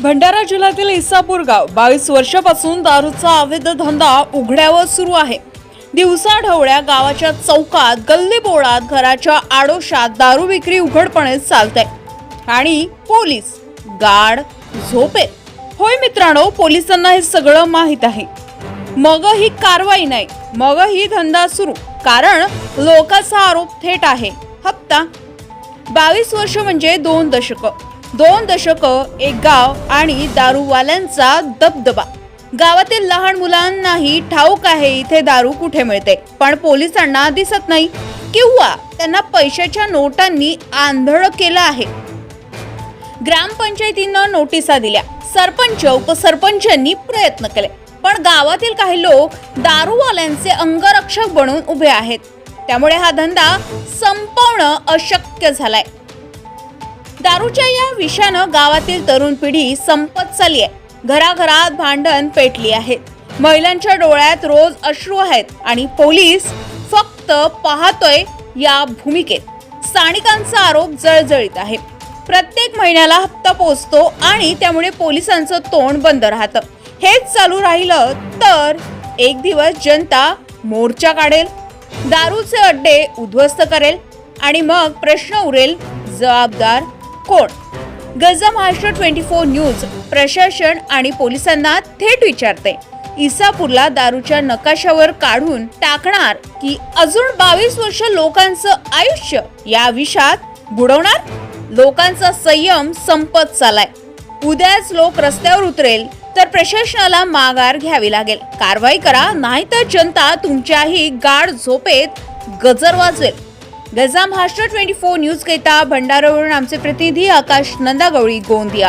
भंडारा जिल्ह्यातील इसापूर गाव बावीस वर्षापासून दारूचा अवैध धंदा उघड्यावर सुरू आहे. दिवसाढवळ्या गावाच्या चौकात गल्ली बोळात घराच्या आडोशात दारू विक्री उघडपणे चालते आणि पोलीस गाड झोपे. होय मित्रांनो पोलिसांना हे सगळं माहीत आहे. मग ही कारवाई नाही मग ही धंदा सुरू. कारण लोकांचा आरोप थेट आहे. हप्ता. बावीस वर्ष म्हणजे दोन दशकं. दोन दशक एक गाव आणि दारूवाल्यांचा दबदबा. गावातील लहान मुलांनाही ठाऊक आहे इथे दारू कुठे मिळते. पण पोलिसांना दिसत नाही. किंवा त्यांना पैशाच्या नोटांनी आंधळ केलं आहे. ग्रामपंचायतीनं नोटिसा दिल्या. सरपंच उपसरपंचांनी प्रयत्न केले. पण गावातील काही लोक दारूवाल्यांचे अंगरक्षक बनून उभे आहेत. त्यामुळे हा धंदा संपवणं अशक्य झालाय. दारूच्या या विषानं गावातील तरुण पिढी संपत चालली आहे. घराघरात भांडण पेटली आहेत. महिलांच्या डोळ्यात रोज अश्रू आहेत आणि पोलीस फक्त पाहतोय या भूमिकेत. स्थानिकांचा आरोप जळजळीत आहे. प्रत्येक महिन्याला हप्ता पोचतो आणि त्यामुळे पोलिसांचं तोंड बंद राहतं. हेच चालू राहिलं तर एक दिवस जनता मोर्चा काढेल दारूचे अड्डे उद्ध्वस्त करेल आणि मग प्रश्न उरेल जबाबदार कोण? Gaja Maharashtra twenty four news प्रशासन आणि पोलिसांना थेट विचारते. इसापूरला दारूच्या नकाशावर काढून टाकणार की अजून बावीस वर्ष लोकांचं आयुष्य या विषात बुडवणार? लोकांचा संयम संपत चालाय. उद्याच लोक रस्त्यावर उतरेल तर प्रशासनाला माघार घ्यावी लागेल. कारवाई करा नाहीतर जनता तुमच्याही गाढ झोपेत गजर वाजवेल. Gaja Maharashtra twenty four news करिता भंडारावरून आमचे प्रतिनिधी आकाश नंदागवळी गोंदिया.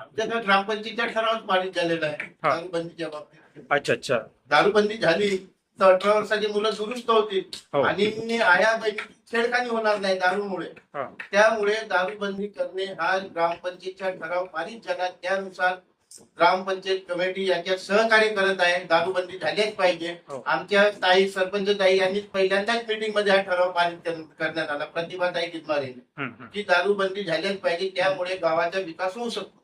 आमच्या ग्रामपंचायतीच्या ठरावात पारित झालेलं आहे. हा. दारूबंदीच्या बाबतीत. अच्छा अच्छा. दारूबंदी झाली तर अठरा वर्षाची मुलं दुरुस्त होतील. हो. आणि आया छेडखानी होणार नाही दारूमुळे. हा. त्यामुळे दारूबंदी करणे हा ग्रामपंचायतचा ठराव पारित झाला. त्यानुसार ग्रामपंचायत कमिटी याच्यात सहकार्य करत आहे. दारूबंदी झालीच पाहिजे. हो. आमच्या ताई सरपंच ताई यांनी पहिल्यांदाच मीटिंगमध्ये हा ठराव पारित कर- करण्यात आला. प्रतिभा ताई. की दारूबंदी झालीच पाहिजे. त्यामुळे गावाचा विकास होऊ शकतो.